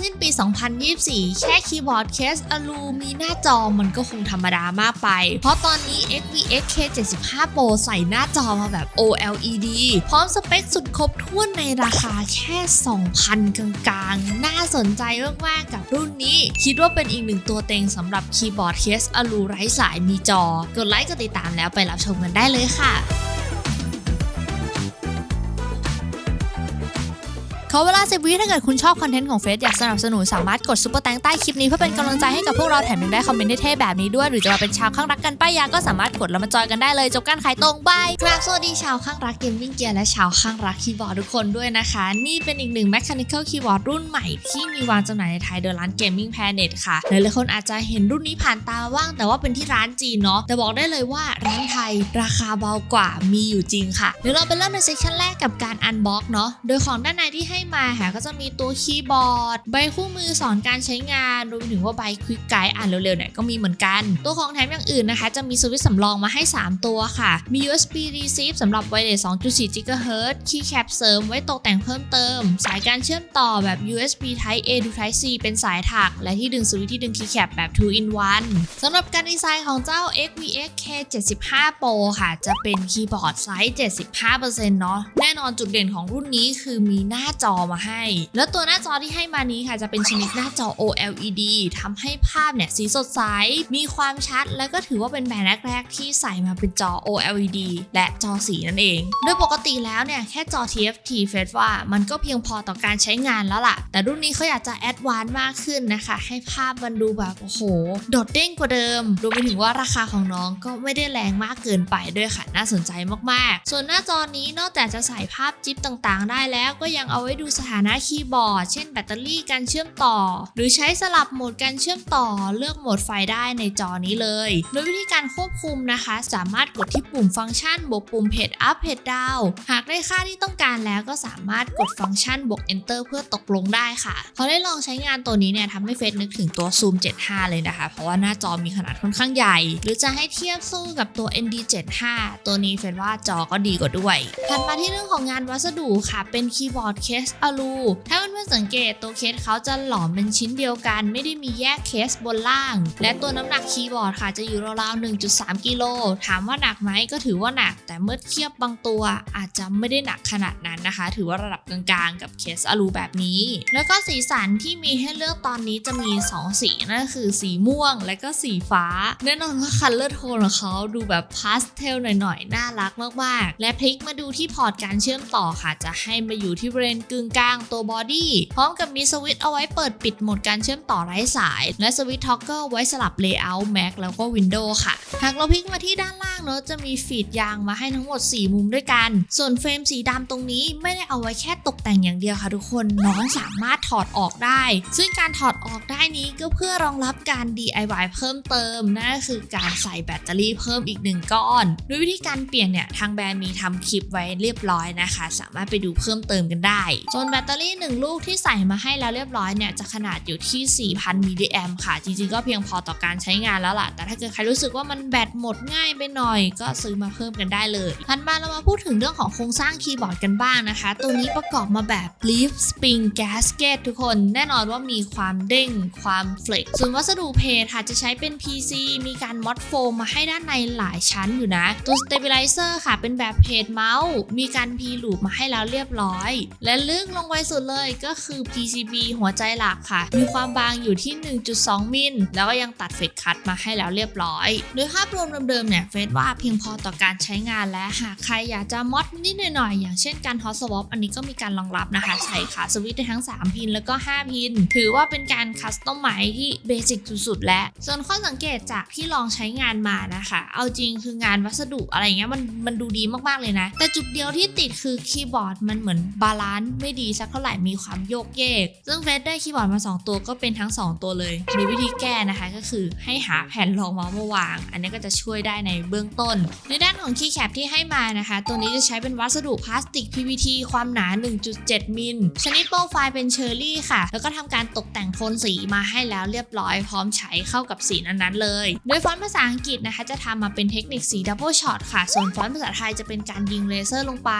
สิ้นปี 2024 แค่คีย์บอร์ดเคสอลูมีหน้าจอมันก็คงธรรมดามากไป เพราะตอนนี้ XVX K75 Pro ใส่หน้าจอมาแบบ OLED พร้อมสเปคสุดครบถ้วนในราคาแค่ 2,000 กลางๆ น่าสนใจมากๆกับรุ่นนี้ คิดว่าเป็นอีกหนึ่งตัวเต็งสำหรับคีย์บอร์ดเคสอลูไร้สายมีจอ กดไลค์กดติดตามแล้วไปรับชมกันได้เลยค่ะ ขอเวลา 10 วิถ้าเกิดคุณชอบคอนเทนต์ของเฟซอยากสนับสนุนสามารถกดซุปเปอร์แตงใต้คลิปนี้เพื่อเป็นกำลังใจให้กับพวกเราแถมยังได้คอมเมนต์เท่ๆแบบนี้ด้วย หรือจะมาเป็นชาวข้างรักกันป้ายาก็สามารถกดแล้วมาจอยกันได้เลยจบการขายตรงบายครับสวัสดีชาวข้างรักเกมมิ่งเกียร์และชาวข้างรักคีย์บอร์ดทุกคนด้วยนะคะ นี่เป็นอีกหนึ่ง Mechanical Keyboard รุ่นใหม่ที่มีวางจำหน่ายในไทยโดยร้าน Gaming Planet ค่ะหลายๆคนอาจจะเห็นรุ่นนี้ผ่านตามาบ้าง แต่ว่าเป็นที่ร้านจีนเนาะแต่บอกได้เลยว่าร้านไทยราคาเบากว่ามีอยู่จริงค่ะเดี๋ยวเราไปเริ่มในเซสชันแรกกับการอันบ็อกเนาะโดยของด้านในที่ให้มาค่ะก็จะมีตัวคีย์บอร์ด ใบคู่มือสอนการใช้งานรวมไปถึงว่าใบควิกไกด์อ่านเร็วๆเนี่ยก็มีเหมือนกัน ตัวของแถมอย่างอื่นนะคะ จะมีสวิตช์สำรองมาให้ 3 ตัวค่ะ มี USB receive สำหรับไวเลส2.4 GHz คีย์แคปเสริมไว้ตกแต่งเพิ่มเติม สายการเชื่อมต่อแบบ USB Type A to Type C เป็นสายถัก และที่ดึงสวิตช์ที่ดึงคีย์แคปแบบ 2 in 1สำหรับการดีไซน์ของเจ้า XVX K75 Pro ค่ะ จะเป็นคีย์บอร์ดไซส์ 75%เนาะแน่นอนจุดเด่นของรุ่นนี้คือมีหน้าจอมาให้ แล้วตัวหน้าจอที่ให้มานี้ค่ะจะเป็นชนิดหน้าจอ OLED ทำให้ภาพเนี่ยสีสดใส มีความชัด และก็ถือว่าเป็นแบรนด์แรกๆ ที่ใส่มาเป็นจอ OLED และจอสีนั่นเอง โดยปกติแล้วเนี่ยแค่จอ TFT เฟสว่ามันก็เพียงพอต่อการใช้งานแล้วล่ะ แต่รุ่นนี้เขาอยากจะแอดวานซ์มากขึ้นนะคะ ให้ภาพมันดูแบบโอ้โห โดดเด้งกว่าเดิมรวมไปถึงว่าราคาของน้องก็ไม่ได้แรงมากเกินไปด้วยค่ะ น่าสนใจมากๆ ส่วนหน้าจอนี้นอกจากจะใส่ภาพจิ๊บต่างๆ ได้แล้วก็ยังเอาไว้ดูสถานะคีย์บอร์ด เช่นแบตเตอรี่การเชื่อมต่อ หรือใช้สลับโหมดการเชื่อมต่อ เลือกโหมดไฟได้ในจอนี้เลย โดยวิธีการควบคุมนะคะ สามารถกดที่ปุ่มฟังก์ชันบวกปุ่มเพจอัพเพจดาวหากได้ค่าที่ต้องการแล้วก็สามารถกดฟังก์ชันบวก enter เพื่อตกลงได้ค่ะพอได้ลองใช้งานตัวนี้เนี่ยทำให้เฟซนึกถึงตัวซูม75 เลยนะคะ เพราะว่าหน้าจอมีขนาดค่อนข้างใหญ่ หรือจะให้เทียบสู้กับตัว ND 75 ตัวนี้เฟซว่าจอก็ดีกว่าด้วยถัดมาที่เรื่องของงานวัสดุค่ะ เป็นคีย์บอร์ดเคสอลูถ้าเพื่อนๆสังเกตตัวเคสเขาจะหลอมเป็นชิ้นเดียวกัน ไม่ได้มีแยกเคสบนล่าง และตัวน้ำหนักคีย์บอร์ดค่ะจะอยู่ราวๆ1.3 กิโลถามว่าหนักไหมก็ถือว่าหนัก แต่เมื่อเทียบบางตัวอาจจะไม่ได้หนักขนาดนั้นนะคะ ถือว่าระดับกลางๆ กับเคสอลูแบบนี้ แล้วก็สีสันที่มีให้เลือกตอนนี้จะมี 2 สีนั่นคือสีม่วงและก็สีฟ้า แน่นอนว่าคัลเลอร์โทนของเขาดูแบบพาสเทลหน่อยๆ น่ารักมากๆ และพลิกมาดูที่พอร์ตการเชื่อมต่อค่ะ จะให้มาอยู่ที่บริเวณกึงกลางตัวบอดี้พร้อมกับมีสวิตช์เอาไว้เปิดปิดโหมดการเชื่อมต่อไร้สาย และสวิตช์ท็อกเกอร์ไว้สลับเลเยอร์ Mac แล้วก็ Windows ค่ะ หากเราพลิกมาที่ด้านล่างเนอะจะมีฟีดยางมาให้ทั้งหมด 4 มุมด้วยกัน ส่วนเฟรมสีดำตรงนี้ไม่ได้เอาไว้แค่ตกแต่งอย่างเดียวค่ะทุกคนน้องสามารถถอดออกได้ ซึ่งการถอดออกได้นี้ก็เพื่อรองรับการ DIY เพิ่มเติมนั่นก็คือการใส่แบตเตอรี่เพิ่มอีกหนึ่งก้อน ด้วยวิธีการเปลี่ยนเนี่ยทางแบรนด์มีทำคลิปไว้เรียบร้อยนะคะ สามารถไปดูเพิ่มเติมกันได้ส่วนแบตเตอรี่ 1 ลูกที่ใส่มาให้แล้วเรียบร้อยเนี่ยจะขนาดอยู่ที่ 4,000 มิลลิแอมค่ะ จริงๆ ก็เพียงพอต่อการใช้งานแล้วล่ะ แต่ถ้าเกิดใครรู้สึกว่ามันแบตหมดง่ายไปหน่อย ก็ซื้อมาเพิ่มกันได้เลยถัดมาเรามาพูดถึงเรื่องของโครงสร้างคีย์บอร์ดกันบ้างนะคะ ตัวนี้ประกอบมาแบบ Leaf Spring Gasket ทุกคน แน่นอนว่ามีความเด้งความเฟลกส่วนวัสดุเพจค่ะจะใช้เป็น PC มีการมอดโฟมมาให้ด้านในหลายชั้นอยู่นะ ตัว Stabilizer ค่ะเป็นแบบเพจเมาส์มีการ P loop มาให้แล้วเรียบร้อย และเลึกลงไปสุดเลยก็คือ PCB หัวใจหลักค่ะ มีความบางอยู่ที่ 1.2 มิล แล้วก็ยังตัดเฟดคัตมาให้แล้วเรียบร้อย โดยภาพรวมเดิมๆเนี่ยเฟซว่าเพียงพอต่อการใช้งานและหากใครอยากจะมอดนิดหน่อยๆ อย่างเช่นการ hot swap อันนี้ก็มีการรองรับนะคะใส่ขาสวิตช์ได้ทั้ง 3 พินแล้วก็ 5 พิน ถือว่าเป็นการคัสตอมไมที่เบสิกสุดๆและส่วนข้อสังเกตจากที่ลองใช้งานมานะคะ เอาจริงคืองานวัสดุอะไรเงี้ยมันมันดูดีมากๆเลยนะ แต่จุดเดียวที่ติดคือคีย์บอร์ดมันเหมือนบาลานซ์ไม่ดีสักเท่าไหร่มีความโยกเยก ซึ่งเฟซได้คีย์บอร์ดมา 2 ตัวก็เป็นทั้ง 2 ตัวเลยมีวิธีแก้นะคะก็คือให้หาแผ่นรองเมาส์มาวาง อันนี้ก็จะช่วยได้ในเบื้องต้น ในด้านของคีย์แคปที่ให้มานะคะ ตัวนี้จะใช้เป็นวัสดุพลาสติก PVT ความหนา 1.7 มิลชนิดโปรไฟล์เป็นเชอร์รี่ค่ะ แล้วก็ทำการตกแต่งโทนสีมาให้แล้วเรียบร้อยพร้อมใช้เข้ากับสีนั้นๆเลย โดยฟอนต์ภาษาอังกฤษนะคะจะทำมาเป็นเทคนิคสีดับเบิลช็อตค่ะ ส่วนฟอนต์ภาษาไทยจะเป็นการยิงเลเซอร์ลงไป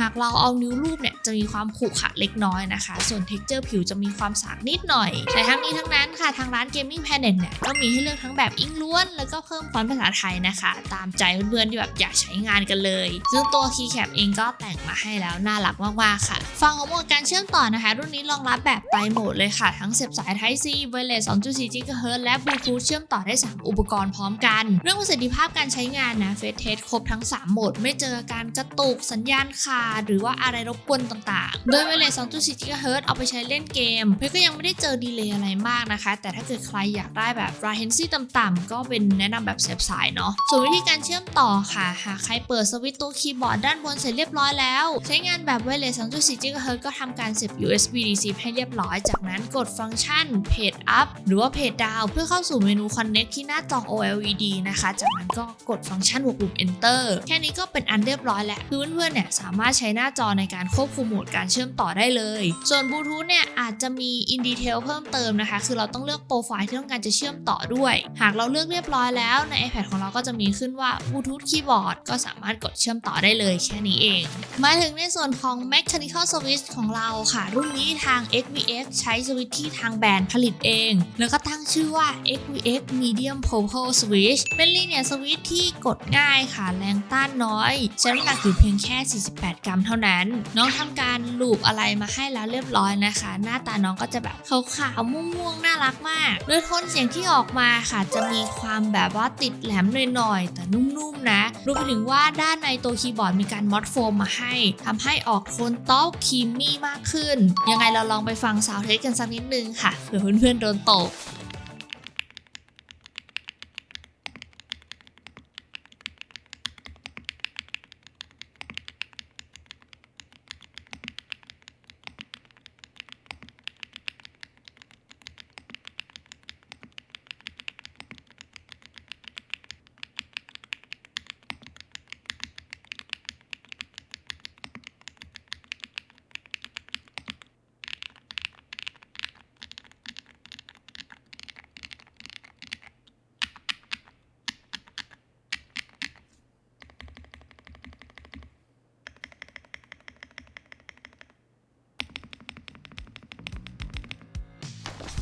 หากเราเอานิ้วรูปเนี่ยจะมีความขรุขะเล็กน้อยนะคะ ส่วน texture ผิวจะมีความสากนิดหน่อย แต่ทั้งนี้ทั้งนั้นค่ะทางร้าน Gaming Planet เนี่ยก็มีให้เลือกทั้งแบบอิงล้วน แล้วก็เพิ่มฟอนต์ภาษาไทยนะคะ ตามใจเพื่อนๆที่แบบอยากใช้งานกันเลย ซึ่งตัว Keycap เองก็แต่งมาให้แล้วน่ารักมากๆค่ะ ฟังของโหมดการเชื่อมต่อนะคะ รุ่นนี้รองรับแบบไตรโหมดเลยค่ะ ทั้งเสียบสาย Type C Wireless 2.4 GHz และ Bluetooth เชื่อมต่อได้ 3 อุปกรณ์พร้อมกัน เรื่องประสิทธิภาพการใช้งานนะเฟสเทสครบทั้ง 3 โหมด ไม่เจอการกระตุกสัญญาณขาดหรือว่าอะไรรบกวนต่างๆโดย Wireless 2.4 GHz เอาไปใช้เล่นเกมเฟสก็ยังไม่ได้เจอดีเลย์อะไรมากนะคะ แต่ถ้าเกิดใครอยากได้แบบ latency ต่ำๆก็เป็นแนะนำแบบเสียบสายเนาะ ส่วนวิธีการเชื่อมต่อค่ะ หากใครเปิดสวิตตัวคีย์บอร์ดด้านบนเสร็จเรียบร้อยแล้ว ใช้งานแบบ Wireless 2.4 GHz ก็ทำการเสียบ USB DC ให้เรียบร้อย จากนั้นกดฟังก์ชัน Page Up หรือว่า Page Down เพื่อเข้าสู่เมนู Connect ที่หน้าจอ OLED นะคะ จากนั้นก็กดฟังก์ชันหัวปุ่ม Enter แค่นี้ก็เป็นอันเรียบร้อยแล้วคือเพื่อนๆเนี่ยสามารถใช้หน้าจอในการควบคุมโหมดการเชื่อมต่อได้เลย ส่วนบลูทูธเนี่ยอาจจะมี in detail เพิ่มเติมนะคะ คือเราต้องเลือกโปรไฟล์ที่ต้องการจะเชื่อมต่อด้วย หากเราเลือกเรียบร้อยแล้วใน iPad ของเราก็จะมีขึ้นว่า Bluetooth Keyboard ก็สามารถกดเชื่อมต่อได้เลยแค่นี้เอง มาถึงในส่วนของ Mechanical Switch ของเราค่ะ รุ่นนี้ทาง XVX ใช้สวิตช์ที่ทางแบรนด์ผลิตเอง แล้วก็ตั้งชื่อว่า XVX Medium Purple Switch เป็นลีเนียสวิตช์ที่กดง่ายค่ะแรงต้านน้อยใช้น้ำหนักอยู่เพียงแค่ 48 กรัมเท่านั้น น้องทำการลูปอะไรมาให้แล้วเรียบร้อยนะคะ หน้าตาน้องก็จะแบบขาวๆม่วงๆน่ารักมาก โดยโทนเสียงที่ออกมาค่ะ จะมีความแบบว่าติดแหลมหน่อยๆ แต่นุ่มๆนะรวมไปถึงว่าด้านในตัวคีย์บอร์ดมีการมอดโฟมมาให้ทำให้ออกโทนเต้าคีมมี่มากขึ้น ยังไงเราลองไปฟังซาวเทสกันสักนิดนึงค่ะเผื่อเพื่อนๆโดนตก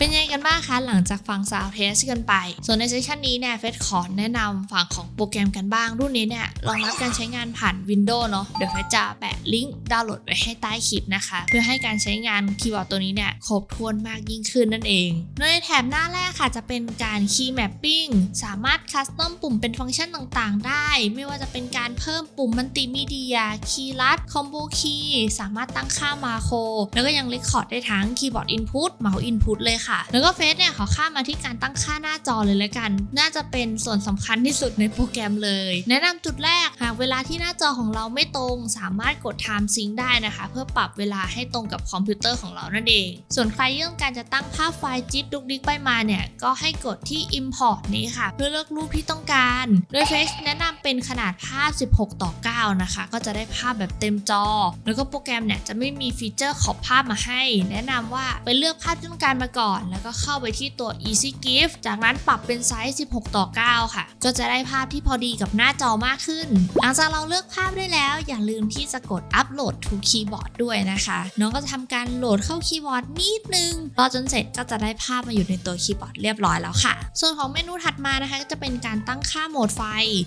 เป็นยังไงกันบ้างคะหลังจากฟังซาวเทสกันไป ส่วนในเซสชันนี้เนี่ยเฟสขอแนะนำฝั่งของโปรแกรมกันบ้าง รุ่นนี้เนี่ยรองรับการใช้งานผ่าน Windows เนาะเดี๋ยวเฟสจะแปะลิงก์ดาวน์โหลดไว้ให้ใต้คลิปนะคะ เพื่อให้การใช้งานคีย์บอร์ดตัวนี้เนี่ยครบถ้วนมากยิ่งขึ้นนั่นเองโดยในแถบหน้าแรกค่ะจะเป็นการ Key Mapping สามารถคัสตอมปุ่มเป็นฟังก์ชันต่างๆ ได้ ไม่ว่าจะเป็นการเพิ่มปุ่มมัลติมีเดียคีย์ลัดคอมโบคีย์สามารถตั้งค่ามาโครแล้วก็ยังเลคคอร์ดได้ทั้งคีย์บอร์ดอินพุตเมาส์อินพุตเลยค่ะแล้วก็เฟซเนี่ยขอข้ามมาที่การตั้งค่าหน้าจอเลยล้วกัน น่าจะเป็นส่วนสำคัญที่สุดในโปรแกรมเลย แนะนำจุดแรกหากเวลาที่หน้าจอของเราไม่ตรง สามารถกด Time Sync ได้นะคะ เพื่อปรับเวลาให้ตรงกับคอมพิวเตอร์ของเรานั่นเอง ส่วนใครที่ต้องการจะตั้งภาพไฟล์จิ๊บดุกดิกไปมาเนี่ยก็ให้กดที่ Import นี้ค่ะ เพื่อเลือกรูปที่ต้องการ โดยเฟซแนะนำเป็นขนาดภาพ 16 ต่อ 9 นะคะ ก็จะได้ภาพแบบเต็มจอ แล้วก็โปรแกรมเนี่ยจะไม่มีฟีเจอร์ขอบภาพมาให้ แนะนำว่าไปเลือกภาพที่ต้องการมาก่อนแล้วก็เข้าไปที่ตัว Easy Gift จากนั้นปรับเป็นไซส์ 16 ต่อ 9 ค่ะ ก็จะได้ภาพที่พอดีกับหน้าจอมากขึ้น หลังจากเราเลือกภาพได้แล้ว อย่าลืมที่จะกด Upload to Keyboard ด้วยนะคะ น้องก็จะทำการโหลดเข้าคีย์บอร์ดนิดนึงรอจนเสร็จก็จะได้ภาพมาอยู่ในตัวคีย์บอร์ดเรียบร้อยแล้วค่ะ ส่วนของเมนูถัดมานะคะก็จะเป็นการตั้งค่าโหมดไฟ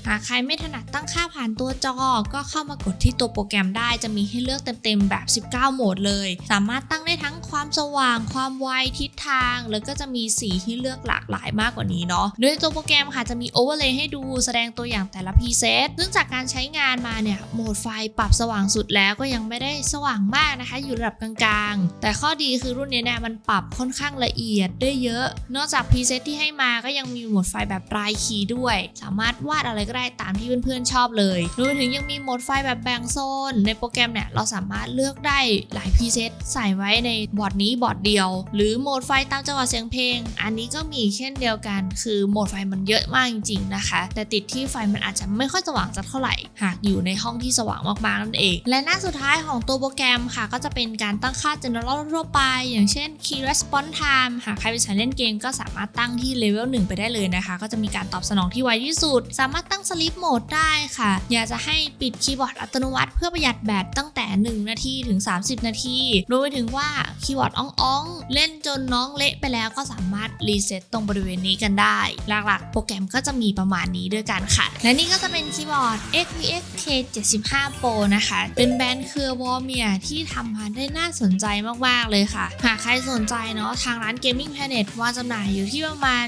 หากใครไม่ถนัดตั้งค่าผ่านตัวจอ ก็เข้ามากดที่ตัวโปรแกรมได้จะมีให้เลือกเต็มๆแบบ 19 โหมดเลย สามารถตั้งได้ทั้งความสว่าง ความไวทิศทางแล้วก็จะมีสีให้เลือกหลากหลายมากกว่านี้เนาะโดยตัวโปรแกรมค่ะจะมีโอเวอร์เลย์ให้ดูแสดงตัวอย่างแต่ละพรีเซตซึ่งจากการใช้งานมาเนี่ยโหมดไฟปรับสว่างสุดแล้วก็ยังไม่ได้สว่างมากนะคะ อยู่ระดับกลางๆ แต่ข้อดีคือรุ่นนี้เนี่ยมันปรับค่อนข้างละเอียดได้เยอะ นอกจากพรีเซตที่ให้มาก็ยังมีโหมดไฟแบบรายคีย์ด้วย สามารถวาดอะไรก็ได้ตามที่เพื่อนๆชอบเลยรวมถึงยังมีโหมดไฟแบบแบ่งโซน ในโปรแกรมเนี่ยเราสามารถเลือกได้หลายพรีเซตใส่ไว้ในบอร์ดนี้บอร์ดเดียว หรือโหมดไฟตามจังหวะเสียงเพลง อันนี้ก็มีเช่นเดียวกัน คือโหมดไฟมันเยอะมากจริงๆนะคะ แต่ติดที่ไฟมันอาจจะไม่ค่อยสว่างสักเท่าไหร่ หากอยู่ในห้องที่สว่างมากๆนั่นเอง และหน้าสุดท้ายของตัวโปรแกรมค่ะ ก็จะเป็นการตั้งค่า general ทั่วไป อย่างเช่น key response time หากใครเป็นสายเล่นเกมก็สามารถตั้งที่ level 1 ไปได้เลยนะคะ ก็จะมีการตอบสนองที่ไวที่สุด สามารถตั้ง sleep mode ได้ค่ะ อยากจะให้ปิดคีย์บอร์ดอัตโนมัติเพื่อประหยัดแบตตั้งแต่ 1 นาทีถึง 30 นาทีรวมไปถึงว่าคีย์บอร์ดอ่องๆเล่นจนน้องเละไปแล้วก็สามารถรีเซ็ตตรงบริเวณนี้กันได้ หลักๆ โปรแกรมก็จะมีประมาณนี้ด้วยกันค่ะ และนี่ก็จะเป็นคีย์บอร์ด XVX K75 Pro นะคะ เป็นแบรนด์เครือวอร์เมียที่ทำมาได้น่าสนใจมากๆเลยค่ะ หากใครสนใจเนาะทางร้าน Gaming Planet วางจำหน่ายอยู่ที่ประมาณ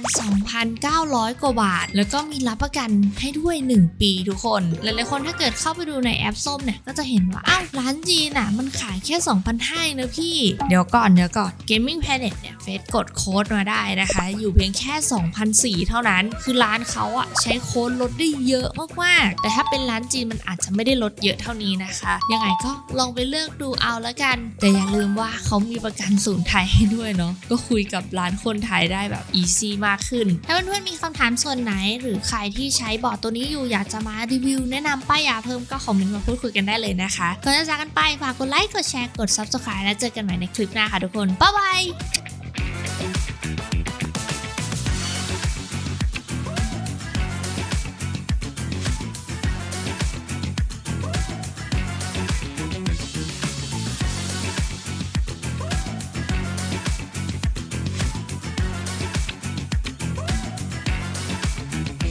2,900 กว่าบาท แล้วก็มีรับประกันให้ด้วย 1 ปีทุกคน หลายๆคนถ้าเกิดเข้าไปดูในแอปส้มเนี่ย ก็จะเห็นว่า อ้าว ร้านจีนอะ มันขายแค่ 2,500นะพี่ เดี๋ยวก่อนเดี๋ยวก่อน Gaming Planet เนี่ยเฟซกดโค้ดมาได้นะคะ อยู่เพียงแค่2,400เท่านั้น คือร้านเขาอะใช้โค้ดลดได้เยอะมากๆ แต่ถ้าเป็นร้านจีนมันอาจจะไม่ได้ลดเยอะเท่านี้นะคะ ยังไงก็ลองไปเลือกดูเอาล้วกัน แต่อย่าลืมว่าเขามีประกันศูนย์ไทยให้ด้วยเนาะก็คุยกับร้านคนไทยได้แบบอีซี่มากขึ้น ถ้าเพื่อนๆมีคำถามส่วนไหน หรือใครที่ใช้บอร์ดตัวนี้อยู่อยากจะมารีวิว แนะนำป้ายยาเพิ่มก็คอมเมนต์มาพูดคุยกันได้เลยนะคะก่อนจะจากกันไปฝากกดไลค์กดแชร์กด subscribe แล้วเจอกันใหม่ในคลิปหน้าค่ะทุกคนบ๊ายบาย